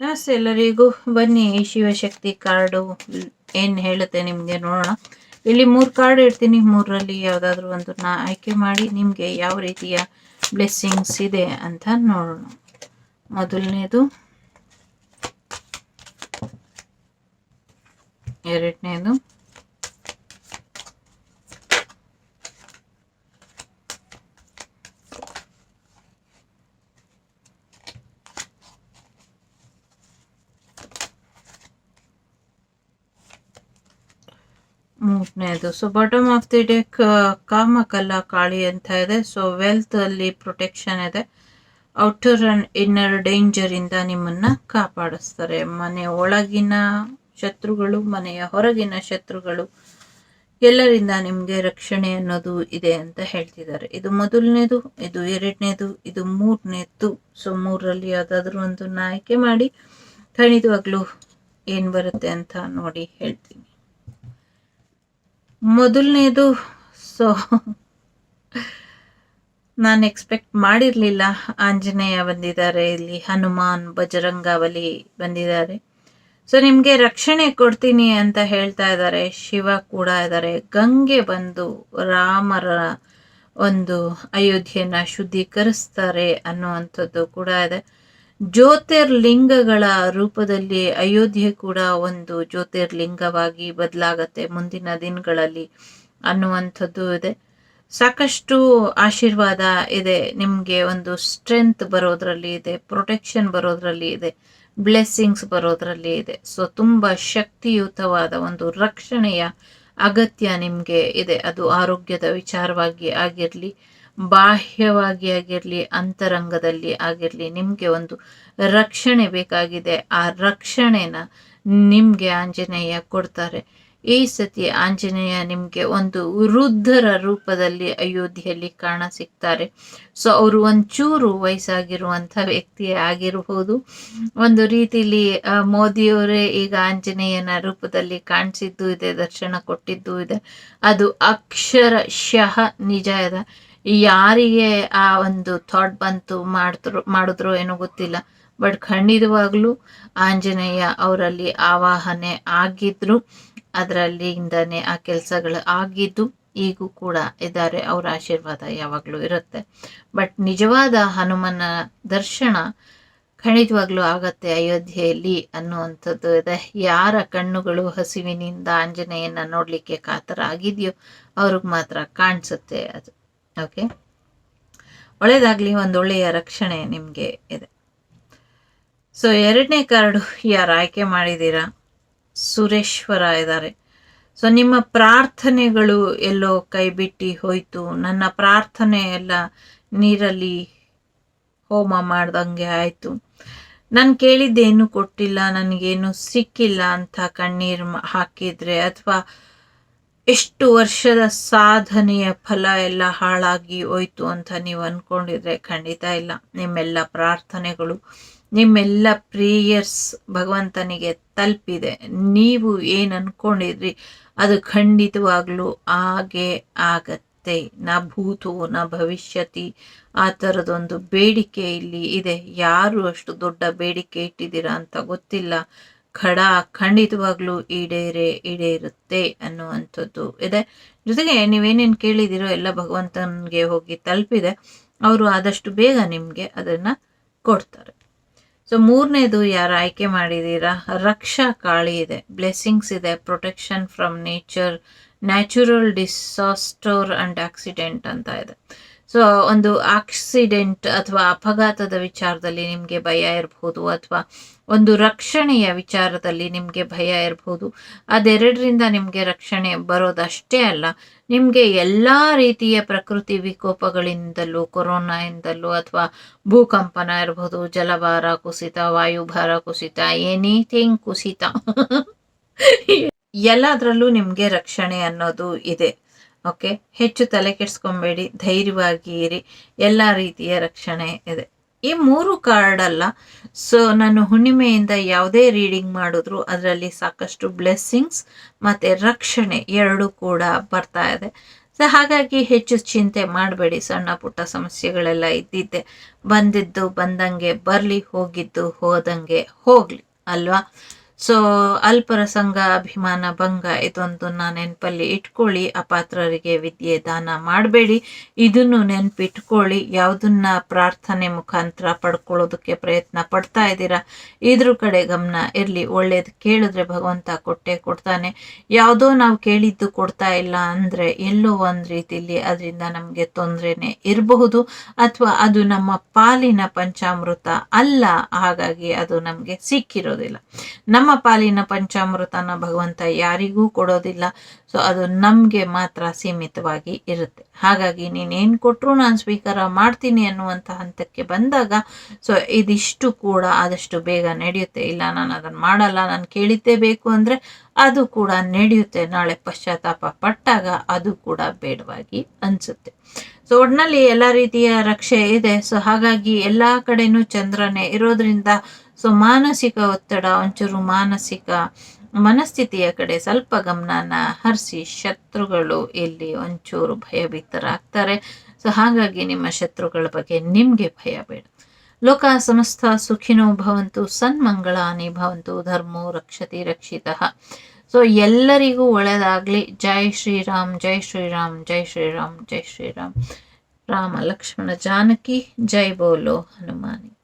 ನಮಸ್ತೆ ಎಲ್ಲರಿಗೂ ಬನ್ನಿ ಶಿವಶಕ್ತಿ ಕಾರ್ಡು. ಏನು ಹೇಳುತ್ತೆ ನಿಮಗೆ ನೋಡೋಣ. ಇಲ್ಲಿ ಮೂರು ಕಾರ್ಡ್ ಇಡ್ತೀನಿ. ಮೂರರಲ್ಲಿ ಯಾವುದಾದ್ರೂ ಒಂದನ್ನ ಆಯ್ಕೆ ಮಾಡಿ ನಿಮಗೆ ಯಾವ ರೀತಿಯ ಬ್ಲೆಸ್ಸಿಂಗ್ಸ್ ಇದೆ ಅಂತ ನೋಡೋಣ. ಮೊದಲನೇದು. ಎರಡನೇದು. ಮೂರನೇದು so bottom of the deck Kamakala Kali ಅಂತ ಇದೆ. ಸೊ ವೆಲ್ತ್ ಅಲ್ಲಿ ಪ್ರೊಟೆಕ್ಷನ್ ಇದೆ. ಔಟರ್ ಅಂಡ್ ಇನ್ನರ್ ಡೇಂಜರ್ ಇಂದ ನಿಮ್ಮನ್ನ ಕಾಪಾಡಿಸ್ತಾರೆ. ಮನೆ ಒಳಗಿನ ಶತ್ರುಗಳು, ಮನೆಯ ಹೊರಗಿನ ಶತ್ರುಗಳು, ಎಲ್ಲರಿಂದ ನಿಮಗೆ ರಕ್ಷಣೆ ಅನ್ನೋದು ಇದೆ ಅಂತ ಹೇಳ್ತಿದ್ದಾರೆ. ಇದು ಮೊದಲನೇದು, ಇದು ಎರಡನೇದು, ಇದು ಮೂರನೇದು ಸೊ ಮೂರರಲ್ಲಿ ಯಾವುದಾದ್ರೂ ಒಂದು ಆಯ್ಕೆ ಮಾಡಿ ಖಂಡಿತವಾಗ್ಲೂ ಏನ್ ಬರುತ್ತೆ ಅಂತ ನೋಡಿ ಹೇಳ್ತೀನಿ. ಮೊದಲನೇದು ಸೊ ನಾನು ಎಕ್ಸ್ಪೆಕ್ಟ್ ಮಾಡಿರಲಿಲ್ಲ. ಆಂಜನೇಯ ಬಂದಿದ್ದಾರೆ, ಇಲ್ಲಿ ಹನುಮಾನ್ ಬಜರಂಗಾವಲಿ ಬಂದಿದ್ದಾರೆ. ಸೊ ನಿಮಗೆ ರಕ್ಷಣೆ ಕೊಡ್ತೀನಿ ಅಂತ ಹೇಳ್ತಾ ಇದ್ದಾರೆ, ಶಿವ ಕೂಡ ಇದ್ದಾರೆ. ಗಂಗೆ ಬಂದು ರಾಮರ ಒಂದು ಅಯೋಧ್ಯೆನ ಶುದ್ಧೀಕರಿಸ್ತಾರೆ ಅನ್ನುವಂಥದ್ದು ಕೂಡ ಇದೆ. ಜ್ಯೋತಿರ್ಲಿಂಗಗಳ ರೂಪದಲ್ಲಿ ಅಯೋಧ್ಯೆ ಕೂಡ ಒಂದು ಜ್ಯೋತಿರ್ಲಿಂಗವಾಗಿ ಬದಲಾಗತ್ತೆ ಮುಂದಿನ ದಿನಗಳಲ್ಲಿ ಅನ್ನುವಂಥದ್ದು ಇದೆ. ಸಾಕಷ್ಟು ಆಶೀರ್ವಾದ ಇದೆ. ನಿಮಗೆ ಒಂದು ಸ್ಟ್ರೆಂತ್ ಬರೋದ್ರಲ್ಲಿ ಇದೆ ಪ್ರೊಟೆಕ್ಷನ್ ಬರೋದ್ರಲ್ಲಿ ಇದೆ ಬ್ಲೆಸ್ಸಿಂಗ್ಸ್ ಬರೋದ್ರಲ್ಲಿ ಇದೆ. ಸೊ ತುಂಬ ಶಕ್ತಿಯುತವಾದ ಒಂದು ರಕ್ಷಣೆಯ ಅಗತ್ಯ ನಿಮಗೆ ಇದೆ. ಅದು ಆರೋಗ್ಯದ ವಿಚಾರವಾಗಿ ಆಗಿರಲಿ ಬಾಹ್ಯವಾಗಿ ಆಗಿರಲಿ, ಅಂತರಂಗದಲ್ಲಿ ಆಗಿರಲಿ, ನಿಮಗೆ ಒಂದು ರಕ್ಷಣೆ ಬೇಕಾಗಿದೆ. ಆ ರಕ್ಷಣೆನ ನಿಮಗೆ ಆಂಜನೇಯ ಕೊಡ್ತಾರೆ. ಈ ಸತಿ ಆಂಜನೇಯ ನಿಮಗೆ ಒಂದು ವೃದ್ಧರ ರೂಪದಲ್ಲಿ ಅಯೋಧ್ಯೆಯಲ್ಲಿ ಕಾಣ ಸಿಗ್ತಾರೆ. ಸೊ ಅವರು ಒಂಚೂರು ವಯಸ್ಸಾಗಿರುವಂಥ ವ್ಯಕ್ತಿ ಆಗಿರಬಹುದು ಒಂದು ರೀತಿಲಿ ಮೋದಿಯವರೇ ಈಗ ಆಂಜನೇಯನ ರೂಪದಲ್ಲಿ ಕಾಣಿಸಿದ್ದು ಇದೆ, ದರ್ಶನ ಕೊಟ್ಟಿದ್ದು ಇದೆ. ಅದು ಅಕ್ಷರಶಃ ನಿಜ ಇದೆ ಯಾರಿಗೆ ಆ ಒಂದು ಥಾಟ್ ಬಂತು ಮಾಡಿದ್ರು ಮಾಡಿದ್ರು ಏನೋ ಗೊತ್ತಿಲ್ಲ. ಬಟ್ ಖಂಡಿತವಾಗ್ಲೂ ಆಂಜನೇಯ ಅವರಲ್ಲಿ ಆವಾಹನೆ ಆಗಿದ್ರು. ಅದರಲ್ಲಿಂದನೇ ಆ ಕೆಲಸಗಳು ಆಗಿದ್ದು ಈಗೂ ಕೂಡ ಇದ್ದಾರೆ. ಅವರ ಆಶೀರ್ವಾದ ಯಾವಾಗಲೂ ಇರುತ್ತೆ. ಬಟ್ ನಿಜವಾದ ಹನುಮನ ದರ್ಶನ ಖಂಡಿತವಾಗ್ಲೂ ಆಗತ್ತೆ ಅಯೋಧ್ಯೆಯಲ್ಲಿ ಅನ್ನುವಂಥದ್ದು ಇದೆ. ಯಾರ ಕಣ್ಣುಗಳು ಹಸಿವಿನಿಂದ ಆಂಜನೇಯನ ನೋಡ್ಲಿಕ್ಕೆ ಕಾತರ ಆಗಿದೆಯೋ ಅವ್ರಿಗೆ ಮಾತ್ರ ಕಾಣಿಸುತ್ತೆ ಅದು. ಓಕೆ ಒಳ್ಳೆಯದಾಗಲಿ ಒಂದು ಒಳ್ಳೆಯ ರಕ್ಷಣೆ ನಿಮಗೆ ಇದೆ. ಸೊ ಎರಡನೇ ಕಾರ್ಡು ಯಾರು ಆಯ್ಕೆ ಮಾಡಿದ್ದೀರಾ? ಸುರೇಶ್ವರ ಇದ್ದಾರೆ. ಸೊ ನಿಮ್ಮ ಪ್ರಾರ್ಥನೆಗಳು ಎಲ್ಲೋ ಕೈ ಬಿಟ್ಟು ಹೋಯ್ತು. ನನ್ನ ಪ್ರಾರ್ಥನೆ ಎಲ್ಲ ನೀರಲ್ಲಿ ಹೋಮ ಮಾಡ್ದಂಗೆ ಆಯಿತು. ನಾನು ಕೇಳಿದ್ದೇನು ಕೊಟ್ಟಿಲ್ಲ, ನನಗೇನು ಸಿಕ್ಕಿಲ್ಲ ಅಂತ ಕಣ್ಣೀರು ಹಾಕಿದ್ರೆ, ಅಥವಾ ಎಷ್ಟು ವರ್ಷದ ಸಾಧನೆಯ ಫಲ ಎಲ್ಲ ಹಾಳಾಗಿ ಹೋಯ್ತು ಅಂತ ನೀವು ಅನ್ಕೊಂಡಿದ್ರೆ ಖಂಡಿತ ಇಲ್ಲ. ನಿಮ್ಮೆಲ್ಲ ಪ್ರಾರ್ಥನೆಗಳು, ನಿಮ್ಮೆಲ್ಲ ಪ್ರೇಯರ್ಸ್ ಭಗವಂತನಿಗೆ ತಲುಪಿದೆ. ನೀವು ಏನು ಅನ್ಕೊಂಡಿದ್ರಿ ಅದು ಖಂಡಿತವಾಗ್ಲೂ ಹಾಗೆ ಆಗತ್ತೆ. ನ ಭೂತು, ನ ಭವಿಷ್ಯತಿ, ಆ ಥರದೊಂದು ಬೇಡಿಕೆ ಇಲ್ಲಿ ಇದೆ. ಯಾರು ಅಷ್ಟು ದೊಡ್ಡ ಬೇಡಿಕೆ ಇಟ್ಟಿದ್ದೀರಾ ಅಂತ ಗೊತ್ತಿಲ್ಲ. ಖಡ ಖಂಡಿತವಾಗ್ಲೂ ಈಡೇರೆ, ಈಡೇರುತ್ತೆ ಅನ್ನುವಂಥದ್ದು. ಇದೆ. ಜೊತೆಗೆ ನೀವೇನೇನು ಕೇಳಿದಿರೋ ಎಲ್ಲ ಭಗವಂತನಿಗೆ ಹೋಗಿ ತಲುಪಿದೆ, ಅವರು ಆದಷ್ಟು ಬೇಗ ನಿಮಗೆ ಅದನ್ನು ಕೊಡ್ತಾರೆ. ಸೊ, ಮೂರನೇದು ಯಾರು ಆಯ್ಕೆ ಮಾಡಿದ್ದೀರಾ ರಕ್ಷಾ ಕಾಳಿ ಇದೆ. ಬ್ಲೆಸ್ಸಿಂಗ್ಸ್ ಇದೆ. Protection from nature, natural disaster and accident ಅಂತ ಇದೆ. ಸೊ ಒಂದು ಆಕ್ಸಿಡೆಂಟ್ ಅಥವಾ ಅಪಘಾತದ ವಿಚಾರದಲ್ಲಿ ನಿಮಗೆ ಭಯ ಇರಬಹುದು ಅಥವಾ ಒಂದು ರಕ್ಷಣೆಯ ವಿಚಾರದಲ್ಲಿ ನಿಮಗೆ ಭಯ ಇರಬಹುದು ಅದೆರಡರಿಂದ ನಿಮಗೆ ರಕ್ಷಣೆ ಬರೋದಷ್ಟೇ ಅಲ್ಲ. ನಿಮಗೆ ಎಲ್ಲ ರೀತಿಯ ಪ್ರಕೃತಿ ವಿಕೋಪಗಳಿಂದಲೂ, ಕೊರೋನಾಯಿಂದಲೂ ಅಥವಾ ಭೂಕಂಪನ ಇರಬಹುದು ಜಲಭಾರ ಕುಸಿತ, ವಾಯುಭಾರ ಕುಸಿತ ಎನಿಥಿಂಗ್ ಕುಸಿತ. ಎಲ್ಲದರಲ್ಲೂ ನಿಮಗೆ ರಕ್ಷಣೆ ಅನ್ನೋದು ಇದೆ. ಓಕೆ? ಹೆಚ್ಚು ತಲೆ ಕೆಡಿಸ್ಕೊಬೇಡಿ, ಧೈರ್ಯವಾಗಿ ಇರಿ. ಎಲ್ಲ ರೀತಿಯ ರಕ್ಷಣೆ ಇದೆ. ಈ ಮೂರು ಕಾರ್ಡ್ ಅಲ್ಲ ಸೊ ನಾನು ಹುಣ್ಣಿಮೆಯಿಂದ ಯಾವುದೇ ರೀಡಿಂಗ್ ಮಾಡಿದ್ರು ಅದರಲ್ಲಿ ಸಾಕಷ್ಟು ಬ್ಲೆಸ್ಸಿಂಗ್ಸ್ ಮತ್ತು ರಕ್ಷಣೆ ಎರಡು ಕೂಡ ಬರ್ತಾ ಇದೆ. ಸೊ ಹಾಗಾಗಿ ಹೆಚ್ಚು ಚಿಂತೆ ಮಾಡಬೇಡಿ, ಸಣ್ಣ ಪುಟ್ಟ ಸಮಸ್ಯೆಗಳೆಲ್ಲ ಇದ್ದಿದ್ದೆ. ಬಂದಿದ್ದು ಬಂದಂಗೆ ಬರಲಿ, ಹೋಗಿದ್ದು ಹೋದಂಗೆ ಹೋಗಲಿ, ಅಲ್ವಾ? ಸೊ ಅಲ್ಪರಸಂಗ ಅಭಿಮಾನ ಭಂಗ ಇದೊಂದನ್ನ ನೆನಪಲ್ಲಿ ಇಟ್ಕೊಳ್ಳಿ. ಅಪಾತ್ರರಿಗೆ ವಿದ್ಯೆ ದಾನ ಮಾಡಬೇಡಿ. ಇದನ್ನು ನೆನಪಿಟ್ಕೊಳ್ಳಿ. ಯಾವುದನ್ನ ಪ್ರಾರ್ಥನೆ ಮುಖಾಂತರ ಪಡ್ಕೊಳ್ಳೋದಕ್ಕೆ ಪ್ರಯತ್ನ ಪಡ್ತಾ ಇದ್ದೀರಾ? ಇದ್ರ ಕಡೆ ಗಮನ ಇರಲಿ. ಒಳ್ಳೇದು ಕೇಳಿದ್ರೆ ಭಗವಂತ ಕೊಟ್ಟೆ ಕೊಡ್ತಾನೆ. ಯಾವುದೋ ನಾವು ಕೇಳಿದ್ದು ಕೊಡ್ತಾ ಇಲ್ಲ ಅಂದರೆ ಎಲ್ಲೋ ಒಂದು ರೀತಿಯಲ್ಲಿ ಅದರಿಂದ ನಮಗೆ ತೊಂದರೆನೇ ಇರಬಹುದು. ಅಥವಾ ಅದು ನಮ್ಮ ಪಾಲಿನ ಪಂಚಾಮೃತ ಅಲ್ಲ. ಹಾಗಾಗಿ ಅದು ನಮಗೆ ಸಿಕ್ಕಿರೋದಿಲ್ಲ. ನಮ್ಮ ಪಾಲಿನ ಪಂಚಾಮೃತನ ಭಗವಂತ ಯಾರಿಗೂ ಕೊಡೋದಿಲ್ಲ. ಸೊ ಅದು ನಮಗೆ ಮಾತ್ರ ಸೀಮಿತವಾಗಿ ಇರುತ್ತೆ. ಹಾಗಾಗಿ ನೀನೇನು ಕೊಟ್ಟರು ನಾನು ಸ್ವೀಕಾರ ಮಾಡ್ತೀನಿ ಅನ್ನುವಂಥ ಹಂತಕ್ಕೆ ಬಂದಾಗ ಸೊ ಇದಿಷ್ಟು ಕೂಡ ಆದಷ್ಟು ಬೇಗ ನಡೆಯುತ್ತೆ. ಇಲ್ಲ, ನಾನು ಅದನ್ನು ಮಾಡಲ್ಲ, ನಾನು ಕೇಳಿದ್ದೇ ಬೇಕು ಅಂದರೆ ಅದು ಕೂಡ ನಡೆಯುತ್ತೆ. ನಾಳೆ ಪಶ್ಚಾತ್ತಾಪ ಪಟ್ಟಾಗ ಅದು ಕೂಡ ಬೇಡವಾಗಿ ಅನಿಸುತ್ತೆ. ಸೊ ಒಟ್ಟಿನಲ್ಲಿ ಎಲ್ಲ ರೀತಿಯ ರಕ್ಷೆ ಇದೆ. ಸೊ ಹಾಗಾಗಿ ಎಲ್ಲ ಕಡೆನೂ ಚಂದ್ರನೇ ಇರೋದ್ರಿಂದ ಸೊ ಮಾನಸಿಕ ಒತ್ತಡ, ಒಂಚೂರು ಮಾನಸಿಕ ಮನಸ್ಥಿತಿಯ ಕಡೆ ಸ್ವಲ್ಪ ಗಮನನ ಹರಿಸಿ ಶತ್ರುಗಳು ಇಲ್ಲಿ ಒಂಚೂರು ಭಯಭೀತರಾಗ್ತಾರೆ. ಸೊ ಹಾಗಾಗಿ ನಿಮ್ಮ ಶತ್ರುಗಳ ಬಗ್ಗೆ ನಿಮಗೆ ಭಯ ಬೇಡ. ಲೋಕ ಸಮಸ್ತ ಸುಖಿನೋ ಭವಂತು, ಸನ್ಮಂಗಳಾನಿ ಭವಂತು, ಧರ್ಮೋ ರಕ್ಷತಿ ರಕ್ಷಿತ. ಸೊ ಎಲ್ಲರಿಗೂ ಒಳ್ಳೆಯದಾಗಲಿ ಜೈ ಶ್ರೀರಾಮ್ ಜೈ ಶ್ರೀರಾಮ್ ಜೈ ಶ್ರೀರಾಮ್ ಜೈ ಶ್ರೀರಾಮ್. ರಾಮ ಲಕ್ಷ್ಮಣ ಜಾನಕಿ, ಜೈ ಬೋಲೋ ಹನುಮಾನಿ.